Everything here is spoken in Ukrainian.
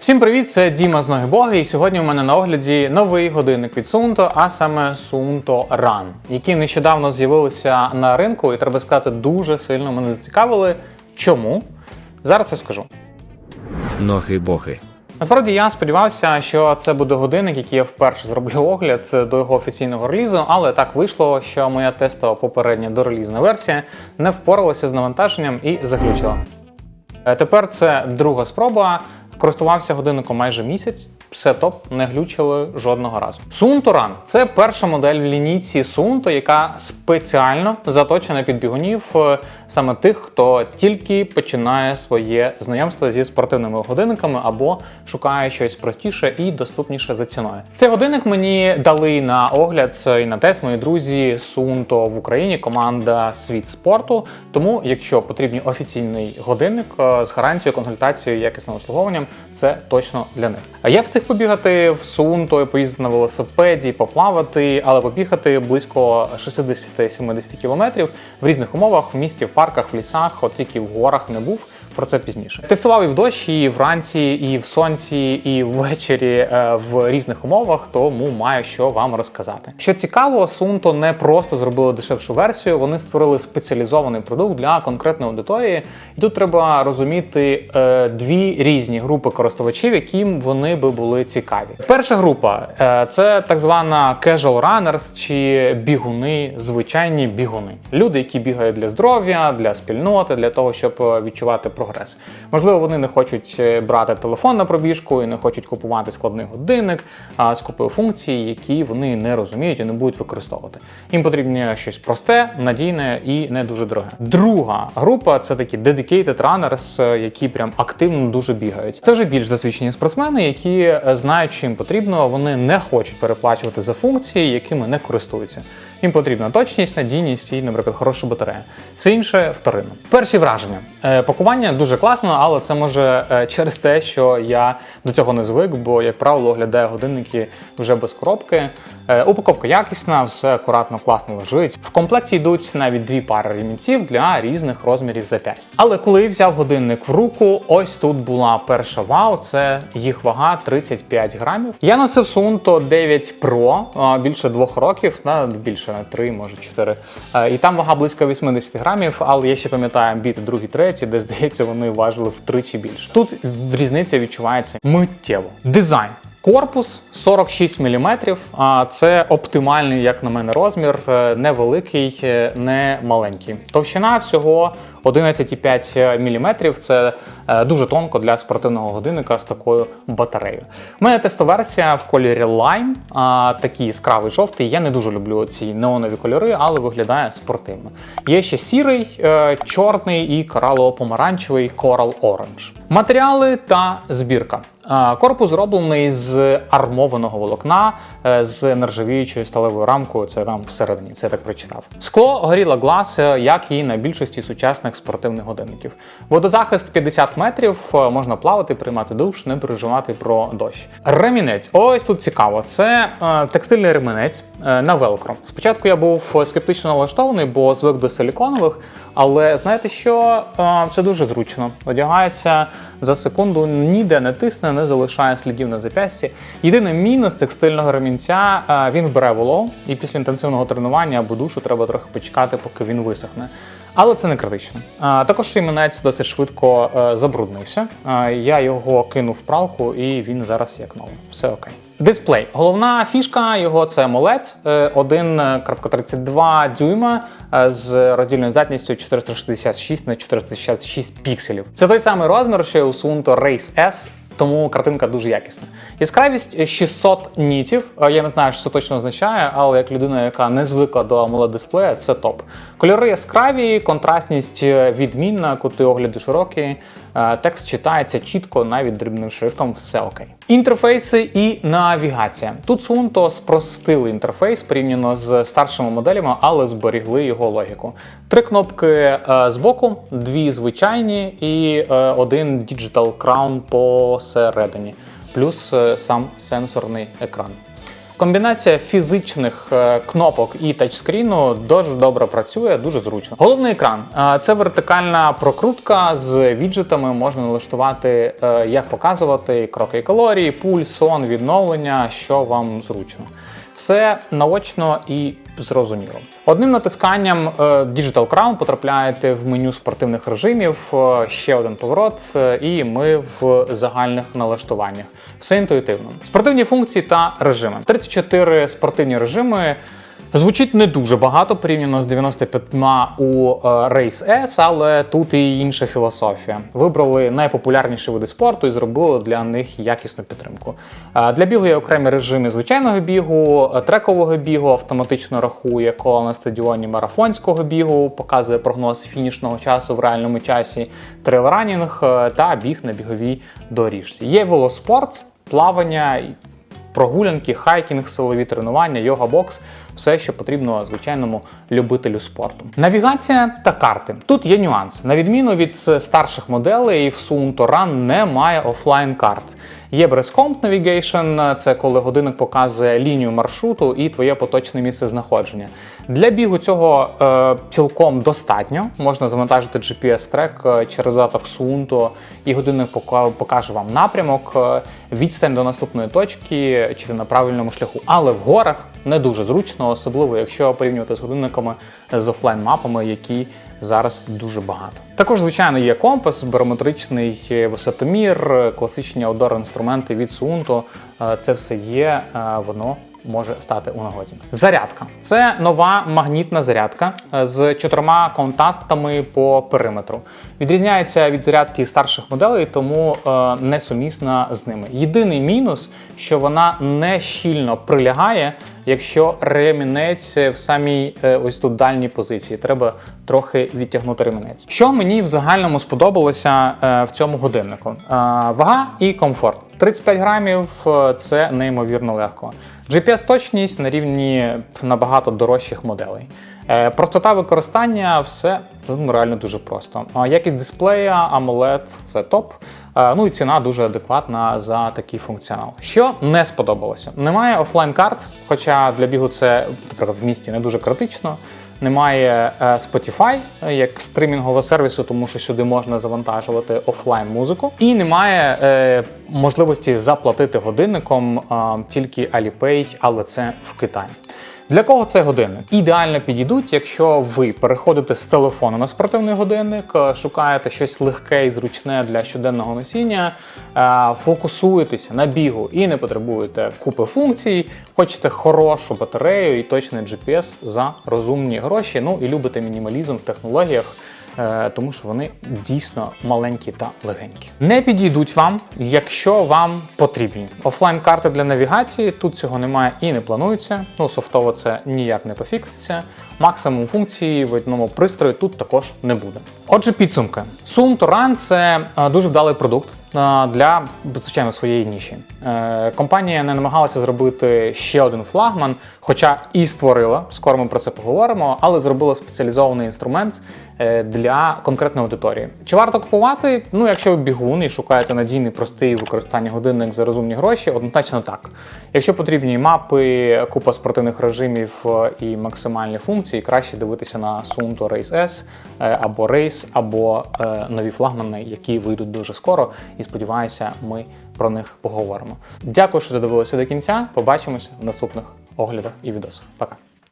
Всім привіт, це Діма з Ноги Боги, і сьогодні у мене на огляді новий годинник від Suunto, а саме Suunto Run, які нещодавно з'явилися на ринку, і треба сказати, дуже сильно мене зацікавили. Чому? Зараз розкажу. Ноги боги. Насправді я сподівався, що це буде годинник, який я вперше зроблю огляд до його офіційного релізу, але так вийшло, що моя тестова попередня дорелізна версія не впоралася з навантаженням і заглючила. Е, Тепер це друга спроба. Користувався годинником майже місяць. Все топ, не глючили жодного разу. Suunto Run – це перша модель в лінійці Suunto, яка спеціально заточена під бігунів е, саме тих, хто тільки починає своє знайомство зі спортивними годинниками або шукає щось простіше і доступніше за ціною. Цей годинник мені дали на огляд і на тест мої друзі Suunto в Україні, команда Світ спорту. Тому, якщо потрібний офіційний годинник е, з гарантією, консультацією, якісним обслуговуванням, це точно для них. Я встиг побігати в Сунто, поїздити на велосипеді, поплавати, але побігати близько 60-70 кілометрів в різних умовах в місті, в парках, в лісах, от тільки в горах не був. Про це пізніше. Тестував і в дощі, і вранці, і в сонці, і ввечері е, в різних умовах, тому маю що вам розказати. Що цікаво, Suunto не просто зробили дешевшу версію, вони створили спеціалізований продукт для конкретної аудиторії. І тут треба розуміти е, дві різні групи користувачів, яким вони би були цікаві. Перша група е, це так звана casual runners чи бігуни, звичайні бігуни. Люди, які бігають для здоров'я, для спільноти, для того, щоб е, відчувати прогрес. Можливо, вони не хочуть е, брати телефон на пробіжку і не хочуть купувати складний годинник а, з купою функцій, які вони не розуміють і не будуть використовувати. Їм потрібно щось просте, надійне і не дуже дороге. Друга група це такі dedicated runners, е, які прям активно дуже бігають. Це вже більш досвідчені спортсмени, які е, знають, що їм потрібно. Вони не хочуть переплачувати за функції, якими не користуються. Їм потрібна точність, надійність і, наприклад, хороша батарея. Все інше вторинно. Перші враження. Е, Пакування дуже класно, але це може е, через те, що я до цього не звик, бо, як правило, оглядаю годинники вже без коробки. Е, Упаковка якісна, все акуратно, класно лежить. В комплекті йдуть навіть дві пари ремінців для різних розмірів зап'ясть. Але коли взяв годинник в руку, ось тут була перша вау, це їх вага 35 грамів. Я носив Suunto 9 Pro більше двох років, на більше на 3, може 4. Е, І там вага близько 80 грамів, але я ще пам'ятаю амбіти другий, третій, де здається, вони важили втричі більше. Тут різниця відчувається миттєво. Дизайн. Корпус 46 мм, а це оптимальний, як на мене, розмір, е, невеликий, е, не маленький. Товщина всього 11,5 мм. Це дуже тонко для спортивного годинника з такою батареєю. У мене тестоверсія в кольорі Lime, такий яскравий жовтий. Я не дуже люблю ці неонові кольори, але виглядає спортивно. Є ще сірий, е, чорний і коралово-помаранчевий Coral Orange. Матеріали та збірка. Корпус зроблений з армованого волокна е, з нержавіючою сталевою рамкою. Це там всередині, це я так прочитав. Скло горіла глас, е, як і на більшості сучасних спортивних годинників. Водозахист 50 метрів, е, можна плавати, приймати душ, не переживати про дощ. Ремінець. Ось тут цікаво. Це е, текстильний ремінець е, на велкро. Спочатку я був скептично налаштований, бо звик до силіконових, але знаєте що? Е, це дуже зручно. Одягається за секунду, ніде не тисне, не залишає слідів на зап'ясті. Єдиний мінус текстильного ремінця е, він вбере вологу, і після інтенсивного тренування або душу треба трохи почекати, поки він висохне. Але це не критично. А, також ремінець досить швидко е, забруднився. А, я його кинув в пралку, і він зараз як новий. Все окей. Дисплей. Головна фішка його це AMOLED е, 1,32 дюйма е, з роздільною здатністю 466 на 466 пікселів. Це той самий розмір, що у Suunto Race S, тому картинка дуже якісна. Яскравість 600 нітів. Е, Я не знаю, що це точно означає, але як людина, яка не звикла до amoled дисплея, це топ. Кольори яскраві, контрастність е, відмінна, кути огляду широкі. Е, Текст читається чітко, навіть дрібним шрифтом, все окей. Інтерфейси і навігація. Тут Suunto спростили інтерфейс порівняно з старшими моделями, але зберігли його логіку. Три кнопки е, збоку, дві звичайні і е, один Digital Crown посередині, плюс сам сенсорний екран. Комбінація фізичних е, кнопок і тачскріну дуже добре працює, дуже зручно. Головний екран Е, це вертикальна прокрутка з віджитами. Можна налаштувати, е, як показувати кроки калорії, пульс, сон, відновлення, що вам зручно. Все наочно і зрозуміло. Одним натисканням е, Digital Crown потрапляєте в меню спортивних режимів, е, ще один поворот, е, і ми в загальних налаштуваннях. Все інтуїтивно. Спортивні функції та режими. 34 спортивні режими. Звучить не дуже багато порівняно з 95 у е, Race S, але тут і інша філософія. Вибрали найпопулярніші види спорту і зробили для них якісну підтримку. Е, Для бігу є окремі режими звичайного бігу, е, трекового бігу, автоматично рахує кола на стадіоні марафонського бігу, показує прогноз фінішного часу в реальному часі, трейлранінг та біг на біговій доріжці. Є велоспорт, плавання. Прогулянки, хайкінг, силові тренування, йога-бокс все, що потрібно звичайному любителю спорту. Навігація та карти. Тут є нюанс. На відміну від е, старших моделей, в Suunto Run немає офлайн карт. Є Bresscomp Navigation, це коли годинник показує лінію маршруту і твоє поточне місце знаходження. Для бігу цього е, цілком достатньо. Можна завантажити GPS-трек е, через додаток Suunto, і годинник пока- покаже вам напрямок, е, відстань до наступної точки чи на правильному шляху. Але в горах не дуже зручно, особливо якщо порівнювати з годинниками з офлайн-мапами, які зараз дуже багато. Також, звичайно, є компас, барометричний висотомір, класичні аудор інструменти від Suunto. Е, Це все є, е, воно може стати у нагоді. Зарядка це нова магнітна зарядка е, з чотирма контактами по периметру. Відрізняється від зарядки старших моделей, тому е, несумісна з ними. Єдиний мінус, що вона не щільно прилягає, якщо ремінець в самій е, ось тут дальній позиції. Треба трохи відтягнути ремінець. Що мені в загальному сподобалося в цьому годиннику? Вага і комфорт. 35 грамів е, це неймовірно легко. GPS-точність на рівні набагато дорожчих моделей. Е, Простота використання все ну, реально дуже просто. Якість дисплея, AMOLED – це топ. Е, Ну і ціна дуже адекватна за такий функціонал. Що не сподобалося? Немає офлайн карт, хоча для бігу це, наприклад, в місті не дуже критично. Немає е, Spotify е, як стримінгового сервісу, тому що сюди можна завантажувати офлайн музику, і немає е, можливості заплатити годинником е, тільки Alipay, але це в Китаї. Для кого це годинник? Ідеально підійдуть, якщо ви переходите з телефону на спортивний годинник, е, шукаєте щось легке і зручне для щоденного носіння, е, фокусуєтеся на бігу і не потребуєте купи функцій, хочете хорошу батарею і точний GPS за розумні гроші. Ну і любите мінімалізм в технологіях. Е, Тому що вони дійсно маленькі та легенькі. Не підійдуть вам, якщо вам потрібні. Офлайн-карти для навігації тут цього немає і не планується. Ну, софтово це ніяк не пофікситься. Максимум функції в одному пристрої тут також не буде. Отже, підсумки. Сум Toran – це е, дуже вдалий продукт для звичайно своєї ніші. Е, Компанія не намагалася зробити ще один флагман, хоча і створила. Скоро ми про це поговоримо, але зробила спеціалізований інструмент е, для конкретної аудиторії. Чи варто купувати? Ну, якщо ви бігун і шукаєте надійний, простий використання годинник за розумні гроші, однозначно так. Якщо потрібні мапи, купа спортивних режимів е, і максимальні функції, краще дивитися на Suunto Race S або Race, або нові флагмани, які вийдуть дуже скоро. І сподіваюся, ми про них поговоримо. Дякую, що додивилися до кінця. Побачимося в наступних оглядах і відосах. Пока.